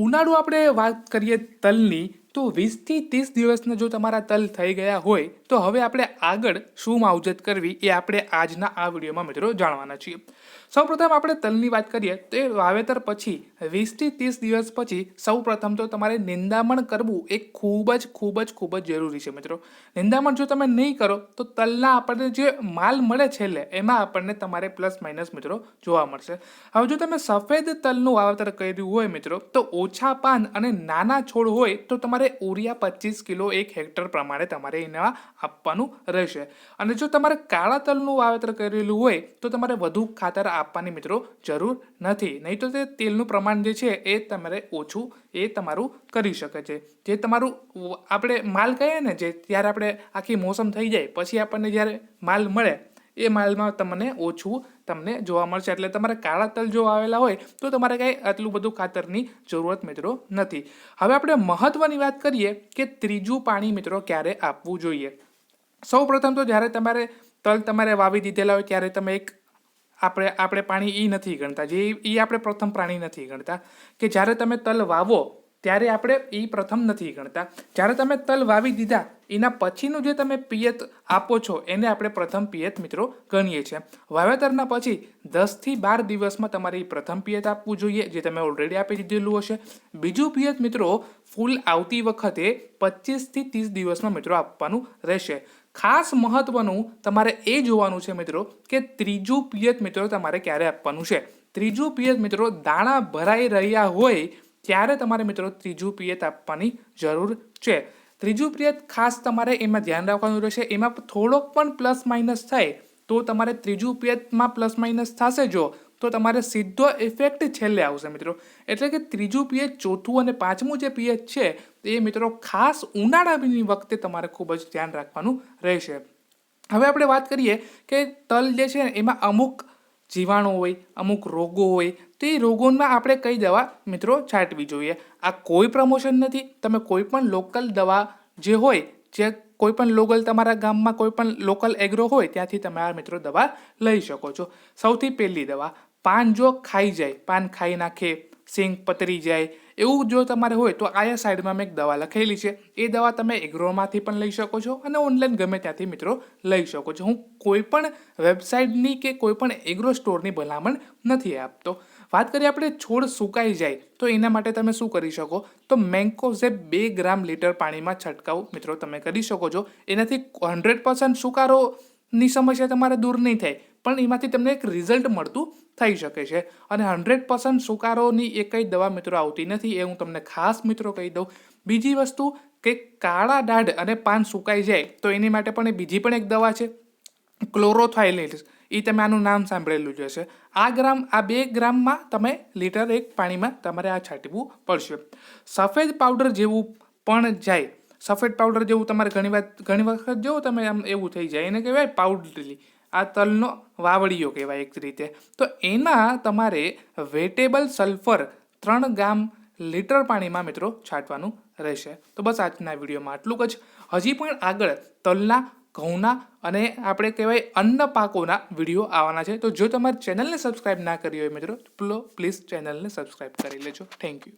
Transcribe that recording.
ઉનાળુ આપણે વાત કરીએ તલની, તો વીસથી ત્રીસ દિવસના જો તમારા તલ થઈ ગયા હોય તો હવે આપણે આગળ શું માવજત કરવી એ આપણે આજના આ વિડીયોમાં મિત્રો જાણવાના છીએ. સૌપ્રથમ આપણે તલની વાત કરીએ તો એ વાવેતર પછી વીસથી ત્રીસ દિવસ પછી સૌપ્રથમ તો તમારે નિંદામણ કરવું એ ખૂબ જ ખૂબ જ ખૂબ જ જરૂરી છે મિત્રો. નિંદામણ જો તમે નહીં કરો તો તલના આપણને જે માલ મળે છેલ્લે એમાં આપણને તમારે પ્લસ માઇનસ મિત્રો જોવા મળશે. હવે જો તમે સફેદ તલનું વાવેતર કર્યું હોય મિત્રો, તો ઓછા પાન અને નાના છોડ હોય તો તમારે ઉરિયા પચીસ કિલો એક હેક્ટર પ્રમાણે તમારે એના આપવાનું રહેશે. અને જો તમારે કાળા તલનું વાવેતર કરેલું હોય, તો તમારે વધુ ખાતર આપવાની મિત્રો જરૂર નથી. નહીં તો તે તેલનું પ્રમાણ જે છે, એ તમારે ઓછું, એ તમારું કરી શકે છે. જે તમારું આપણે માલ કહીએ ને, જે ત્યારે આપણે આખી મોસમ થઈ જાય, પછી આપણને જ્યારે માલ મળે, એ માલમાં તમને ઓછું તમને જોવા મળશે. એટલે તમારે કાળા તલ જો આવેલા હોય, તો તમારે કાંઈ આટલું બધું ખાતરની જરૂરત મિત્રો નથી. હવે આપણે મહત્ત્વની વાત કરીએ કે ત્રીજું પાણી મિત્રો ક્યારે આપવું જોઈએ? સૌ પ્રથમ તો જ્યારે તમારે તલ તમારે વાવી દીધેલા હોય ત્યારે તમે એક આપણે આપણે પાણી એ નથી ગણતા. જે એ આપણે પ્રથમ પ્રાણી નથી ગણતા. કે જ્યારે તમે તલ વાવો ત્યારે આપણે એ પ્રથમ નથી ગણતા. જ્યારે તમે તલ વાવી દીધા, એના પછીનું જે તમે પિયત આપો છો, એને આપણે પ્રથમ પિયત મિત્રો ગણીએ છીએ. વાવેતરના પછી દસથી બાર દિવસમાં તમારે એ પ્રથમ પિયત આપવું જોઈએ, જે તમે ઓલરેડી આપી દીધેલું હશે. બીજું પિયત મિત્રો, ફૂલ આવતી વખતે પચીસથી ત્રીસ દિવસમાં મિત્રો આપવાનું રહેશે. ખાસ મહત્વનું તમારે એ જોવાનું છે મિત્રો કે ત્રીજું પિયત મિત્રો તમારે ક્યારે આપવાનું છે. ત્રીજું પિયત મિત્રો દાણા ભરાઈ રહ્યા હોય ત્યારે તમારે મિત્રો ત્રીજું પિયત આપવાની જરૂર છે. ત્રીજું પિયત ખાસ તમારે એમાં ધ્યાન રાખવાનું રહેશે. એમાં થોડોક પણ પ્લસ માઇનસ થાય તો તમારે ત્રીજું પિયતમાં પ્લસ માઇનસ થશે જો. તો તમારે સીધો ઇફેક્ટ છેલ્લે આવશે મિત્રો. એટલે કે ત્રીજું પીએચ ચોથું અને પાંચમું જે પીએચ છે, એ મિત્રો ખાસ ઉનાળાની વખતે તમારે ખૂબ જ ધ્યાન રાખવાનું રહેશે. હવે આપણે વાત કરીએ કે તલ જે છે એમાં અમુક જીવાણુ હોય, અમુક રોગો હોય, તો રોગોમાં આપણે કઈ દવા મિત્રો છાંટવી જોઈએ? આ કોઈ પ્રમોશન નથી. તમે કોઈ પણ લોકલ દવા જે હોય, જે કોઈ પણ લોકલ તમારા ગામમાં કોઈ પણ લોકલ એગ્રો હોય, ત્યાંથી તમે આ મિત્રો દવા લઈ શકો છો. સૌથી પહેલી દવા પાન જો ખાઈ જાય, પાન ખાઈ નાખે સિંગ પતરી જાય, એવું જો તમારે હોય તો આયા સાઈડમાં મેં એક દવા લખેલી છે. એ દવા તમે એગ્રોમાંથી પણ લઈ શકો છો અને ઓનલાઈન ગમે ત્યાંથી મિત્રો લઈ શકો છો. હું કોઈ પણ વેબસાઇટની કે કોઈ પણ એગ્રો સ્ટોરની ભલામણ નથી આપતો. વાત કરીએ આપણે છોડ સુકાઈ જાય, તો એના માટે તમે શું કરી શકો? તો મેન્કોઝેબ બે ગ્રામ લીટર પાણીમાં છંટકાવ મિત્રો તમે કરી શકો છો. એનાથી હંડ્રેડ પર્સન્ટ સુકારોની સમસ્યા તમારે દૂર નહીં થાય. પણ એમાંથી તમને એક રિઝલ્ટ મળતું થઈ શકે છે. અને હંડ્રેડ પર્સન્ટ સુકારોની એકઈ દવા મિત્રો આવતી નથી, એ હું તમને ખાસ મિત્રો કહી દઉં. બીજી વસ્તુ કે કાળા દાઢ અને પાન સુકાઈ જાય, તો એની માટે પણ એ બીજી પણ એક દવા છે ક્લોરોથાઇલિસ એ તમે આનું નામ સાંભળેલું જ હશે. આ ગ્રામ, આ બે ગ્રામમાં તમે લીટર એક પાણીમાં તમારે આ છાંટવું પડશે. સફેદ પાવડર જેવું પણ જાય સફેદ પાવડર જેવું તમારે ઘણી વાત ઘણી વખત જો તમે આમ એવું થઈ જાય, એને કહેવાય પાઉડરી આ તલનો વાવડીઓ કહેવાય એક રીતે. તો એમાં તમારે વેટેબલ સલ્ફર ત્રણ ગ્રામ લીટર પાણીમાં મિત્રો છાંટવાનું રહેશે. તો બસ આજના વિડીયોમાં આટલું જ. હજી પણ આગળ તલના, ઘઉંના અને આપણે કહેવાય અન્ન પાકોના વીડિયો આવવાના છે. તો જો તમારી ચેનલને સબસ્ક્રાઇબ ના કરી હોય મિત્રો પ્લીઝ ચેનલને સબસ્ક્રાઇબ કરી લેજો. Thank you